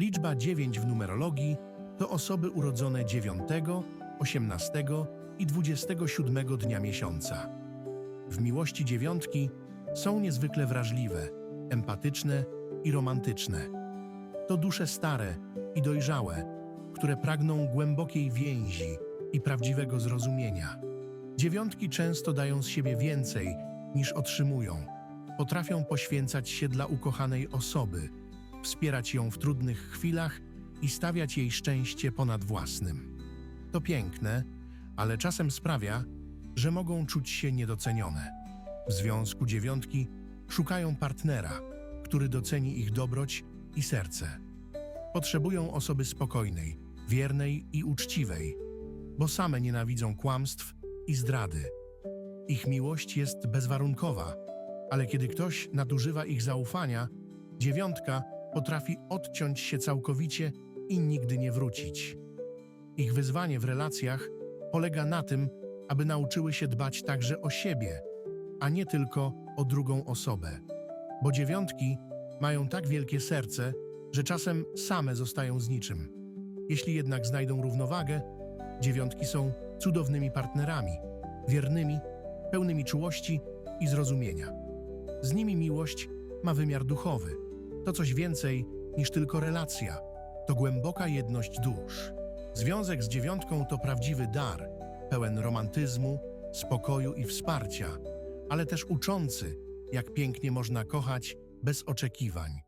Liczba 9 w numerologii to osoby urodzone 9, 18 i 27 dnia miesiąca. W miłości dziewiątki są niezwykle wrażliwe, empatyczne i romantyczne. To dusze stare i dojrzałe, które pragną głębokiej więzi i prawdziwego zrozumienia. Dziewiątki często dają z siebie więcej niż otrzymują. Potrafią poświęcać się dla ukochanej osoby, wspierać ją w trudnych chwilach i stawiać jej szczęście ponad własnym. To piękne, ale czasem sprawia, że mogą czuć się niedocenione. W związku dziewiątki szukają partnera, który doceni ich dobroć i serce. Potrzebują osoby spokojnej, wiernej i uczciwej, bo same nienawidzą kłamstw i zdrady. Ich miłość jest bezwarunkowa, ale kiedy ktoś nadużywa ich zaufania, dziewiątka potrafi odciąć się całkowicie i nigdy nie wrócić. Ich wyzwanie w relacjach polega na tym, aby nauczyły się dbać także o siebie, a nie tylko o drugą osobę. Bo dziewiątki mają tak wielkie serce, że czasem same zostają z niczym. Jeśli jednak znajdą równowagę, dziewiątki są cudownymi partnerami, wiernymi, pełnymi czułości i zrozumienia. Z nimi miłość ma wymiar duchowy. To coś więcej niż tylko relacja. To głęboka jedność dusz. Związek z dziewiątką to prawdziwy dar, pełen romantyzmu, spokoju i wsparcia, ale też uczący, jak pięknie można kochać bez oczekiwań.